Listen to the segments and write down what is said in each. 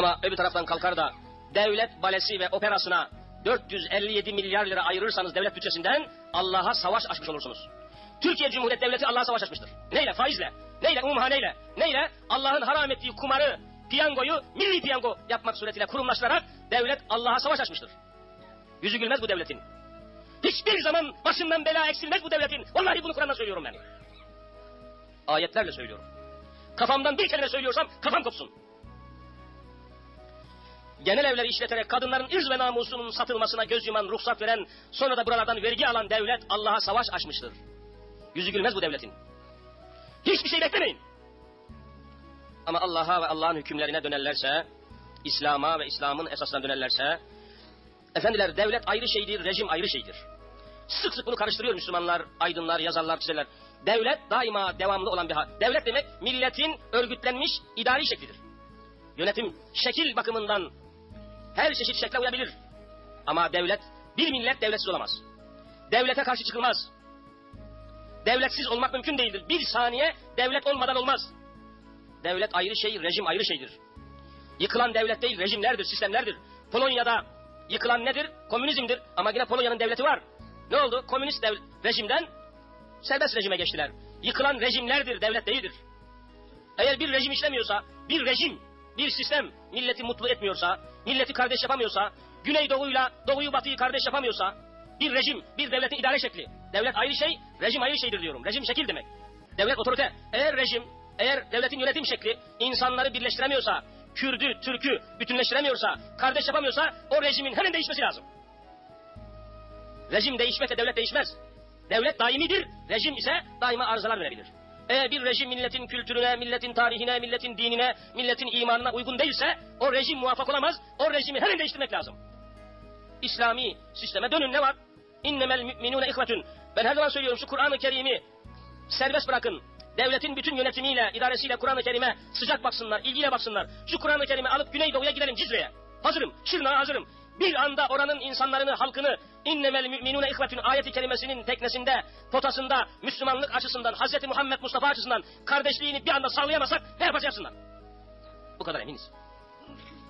Ama öbür taraftan kalkar da devlet balesi ve operasına 457 milyar lira ayırırsanız devlet bütçesinden Allah'a savaş açmış olursunuz. Türkiye Cumhuriyeti Devleti Allah'a savaş açmıştır. Neyle? Faizle. Neyle? Umumhaneyle. Neyle? Allah'ın haram ettiği kumarı, piyangoyu milli piyango yapmak suretiyle kurumlaştırarak devlet Allah'a savaş açmıştır. Yüzü gülmez bu devletin. Hiçbir zaman başından bela eksilmez bu devletin. Vallahi bunu Kur'an'dan söylüyorum ben. Ayetlerle söylüyorum. Kafamdan bir kelime söylüyorsam kafam kopsun. Genel evleri işleterek kadınların ırz ve namusunun satılmasına göz yuman, ruhsat veren, sonra da buralardan vergi alan devlet Allah'a savaş açmıştır. Yüzü gülmez bu devletin. Hiçbir şey beklemeyin. Ama Allah'a ve Allah'ın hükümlerine dönerlerse, İslam'a ve İslam'ın esaslarına dönerlerse, efendiler devlet ayrı şeydir, rejim ayrı şeydir. Sık sık bunu karıştırıyor Müslümanlar, aydınlar, yazarlar, çizerler. Devlet daima devamlı olan bir hal. Devlet demek milletin örgütlenmiş idari şeklidir. Yönetim şekil bakımından her çeşit şekle uyabilir. Ama devlet, bir millet devletsiz olamaz. Devlete karşı çıkılmaz. Devletsiz olmak mümkün değildir. Bir saniye devlet olmadan olmaz. Devlet ayrı şey, rejim ayrı şeydir. Yıkılan devlet değil, rejimlerdir, sistemlerdir. Polonya'da yıkılan nedir? Komünizmdir. Ama yine Polonya'nın devleti var. Ne oldu? Komünist dev rejimden serbest rejime geçtiler. Yıkılan rejimlerdir, devlet değildir. Eğer bir rejim işlemiyorsa, bir rejim, bir sistem milleti mutlu etmiyorsa, milleti kardeş yapamıyorsa, Güney Doğu'yla Doğu'yu Batı'yı kardeş yapamıyorsa, bir rejim, bir devletin idare şekli. Devlet ayrı şey, rejim ayrı şeydir diyorum. Rejim şekil demek. Devlet otorite. Eğer rejim, eğer devletin yönetim şekli insanları birleştiremiyorsa, Kürdü, Türk'ü bütünleştiremiyorsa, kardeş yapamıyorsa o rejimin hemen değişmesi lazım. Rejim değişmekle devlet değişmez. Devlet daimidir, rejim ise daima arızalar verebilir. Eğer bir rejim milletin kültürüne, milletin tarihine, milletin dinine, milletin imanına uygun değilse o rejim muvaffak olamaz. O rejimi hemen değiştirmek lazım. İslami sisteme dönün ne var? İnnemel müminune ihvetün. Ben her zaman söylüyorum şu Kur'an-ı Kerim'i serbest bırakın. Devletin bütün yönetimiyle, idaresiyle Kur'an-ı Kerim'e sıcak baksınlar, ilgiyle baksınlar. Şu Kur'an-ı Kerim'i alıp Güneydoğu'ya gidelim Cizre'ye. Hazırım, Şırnak'a hazırım. Bir anda oranın insanlarını, halkını innemel müminune ihvetün ayeti kelimesinin teknesinde, potasında, Müslümanlık açısından, Hz. Muhammed Mustafa açısından kardeşliğini bir anda sağlayamazsak ne yapacaksınlar? Bu kadar eminiz.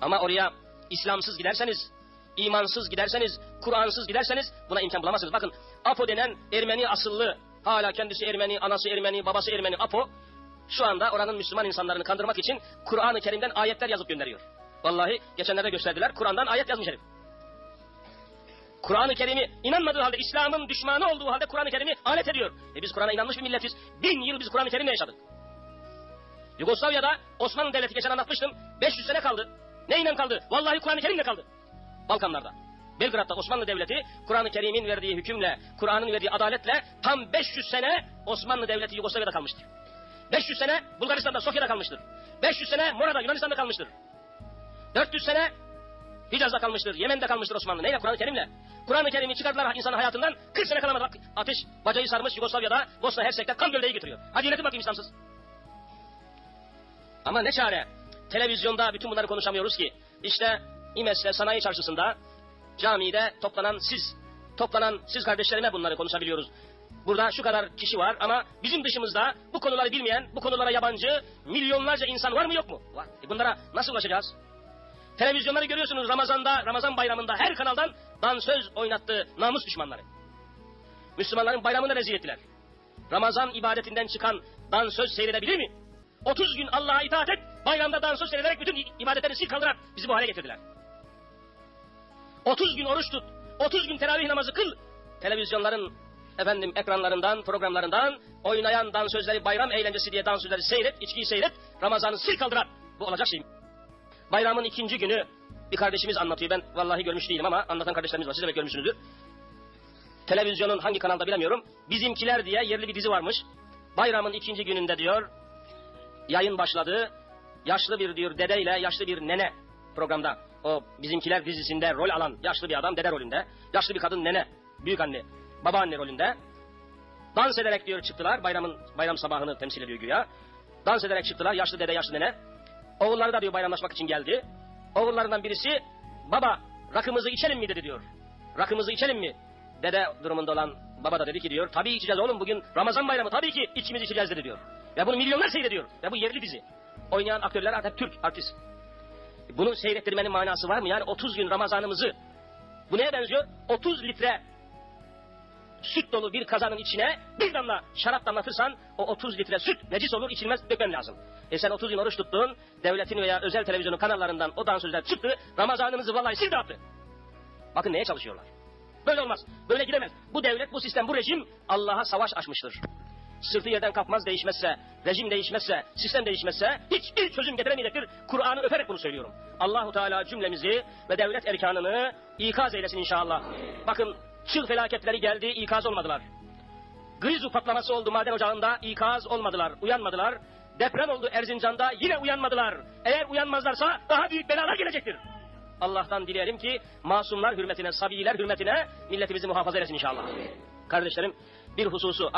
Ama oraya İslamsız giderseniz, imansız giderseniz, Kur'ansız giderseniz buna imkan bulamazsınız. Bakın Apo denen Ermeni asıllı, hala kendisi Ermeni, anası Ermeni, babası Ermeni Apo, şu anda oranın Müslüman insanlarını kandırmak için Kur'an-ı Kerim'den ayetler yazıp gönderiyor. Vallahi geçenlerde gösterdiler, Kur'an'dan ayet yazmış herif. Kur'an-ı Kerim'i inanmadığı halde, İslam'ın düşmanı olduğu halde Kur'an-ı Kerim'i alet ediyor. E biz Kur'an'a inanmış bir milletiz. Bin yıl biz Kur'an-ı Kerim'le yaşadık. Yugoslavya'da Osmanlı Devleti geçen anlatmıştım. 500 sene kaldı. Neyle kaldı? Vallahi Kur'an-ı Kerim'le kaldı. Balkanlarda. Belgrad'da Osmanlı Devleti Kur'an-ı Kerim'in verdiği hükümle, Kur'an'ın verdiği adaletle tam 500 sene Osmanlı Devleti Yugoslavya'da kalmıştır. 500 sene Bulgaristan'da, Sofya'da kalmıştır. 500 sene Mora'da, Yunanistan'da kalmıştır. 400 sene Hicaz'da kalmıştır, Yemen'de kalmıştır Osmanlı. Neyle? Kur'an-ı Kerim'le. Kur'an-ı Kerim'i çıkardılar insanın hayatından 40 sene kalamadı. Bak, ateş bacayı sarmış Yugoslavya'da, Bosna Hersek'te kan göldeyi getiriyor. Hadi yönetin bakayım İslamsız. Ama ne çare? Televizyonda bütün bunları konuşamıyoruz ki. İşte İmes'te sanayi çarşısında camide toplanan siz, toplanan siz kardeşlerime bunları konuşabiliyoruz. Burada şu kadar kişi var ama bizim dışımızda bu konuları bilmeyen, bu konulara yabancı milyonlarca insan var mı yok mu? Var. E bunlara nasıl ulaşacağız? Televizyonları görüyorsunuz Ramazan'da, Ramazan bayramında her kanaldan dansöz oynattı namus düşmanları. Müslümanların bayramını rezil ettiler. Ramazan ibadetinden çıkan dansöz seyredebilir mi? 30 gün Allah'a itaat et, bayramda dansöz seyrederek bütün ibadetleri sil kaldırarak bizi bu hale getirdiler. 30 gün oruç tut, 30 gün teravih namazı kıl. Televizyonların efendim ekranlarından, programlarından oynayan dansözleri bayram eğlencesi diye dansözleri seyret, içkiyi seyret, Ramazan'ı sil kaldırar. Bu olacak şey mi? Bayramın ikinci günü bir kardeşimiz anlatıyor. Ben vallahi görmüş değilim ama anlatan kardeşlerimiz var. Siz de görmüşsünüzdür. Televizyonun hangi kanalda bilemiyorum. Bizimkiler diye yerli bir dizi varmış. Bayramın ikinci gününde diyor yayın başladı. Yaşlı bir diyor dedeyle yaşlı bir nene programda. O bizimkiler dizisinde rol alan yaşlı bir adam dede rolünde. Yaşlı bir kadın nene, büyük anne, babaanne rolünde. Dans ederek diyor çıktılar. Bayramın bayram sabahını temsil ediyor güya. Dans ederek çıktılar yaşlı dede yaşlı nene. Oğulları da diyor bayramlaşmak için geldi. Oğullarından birisi baba rakımızı içelim mi dedi diyor. Rakımızı içelim mi? Dede durumunda olan baba da dedi ki diyor tabii içeceğiz oğlum bugün Ramazan bayramı tabii ki içimizi içeceğiz dedi diyor. Ve bunu milyonlar seyrediyor. Ve bu yerli dizi. Oynayan aktörler hep Türk artist. Bunu seyrettirmenin manası var mı? Yani 30 gün Ramazanımızı bu neye benziyor? 30 litre süt dolu bir kazanın içine bir damla şarap damlatırsan o 30 litre süt necis olur içilmez dökmen lazım. E sen 30 gün oruç tuttun devletin veya özel televizyonun kanallarından o dansözler çıktı Ramazanımızı vallahi sil dağıttı. Bakın neye çalışıyorlar. Böyle olmaz. Böyle gidemez. Bu devlet, bu sistem, bu rejim Allah'a savaş açmıştır. Sırtı yerden kalkmaz değişmezse, rejim değişmezse, sistem değişmezse hiçbir çözüm getiremeyecektir. Kur'an'ı öperek bunu söylüyorum. Allahu Teala cümlemizi ve devlet erkanını ikaz eylesin inşallah. Bakın çığ felaketleri geldi, ikaz olmadılar. Grizu patlaması oldu maden ocağında, ikaz olmadılar, uyanmadılar. Deprem oldu Erzincan'da, yine uyanmadılar. Eğer uyanmazlarsa daha büyük belalar gelecektir. Allah'tan dileyelim ki masumlar hürmetine, sabiler hürmetine milletimizi muhafaza eylesin inşallah. Kardeşlerim bir hususu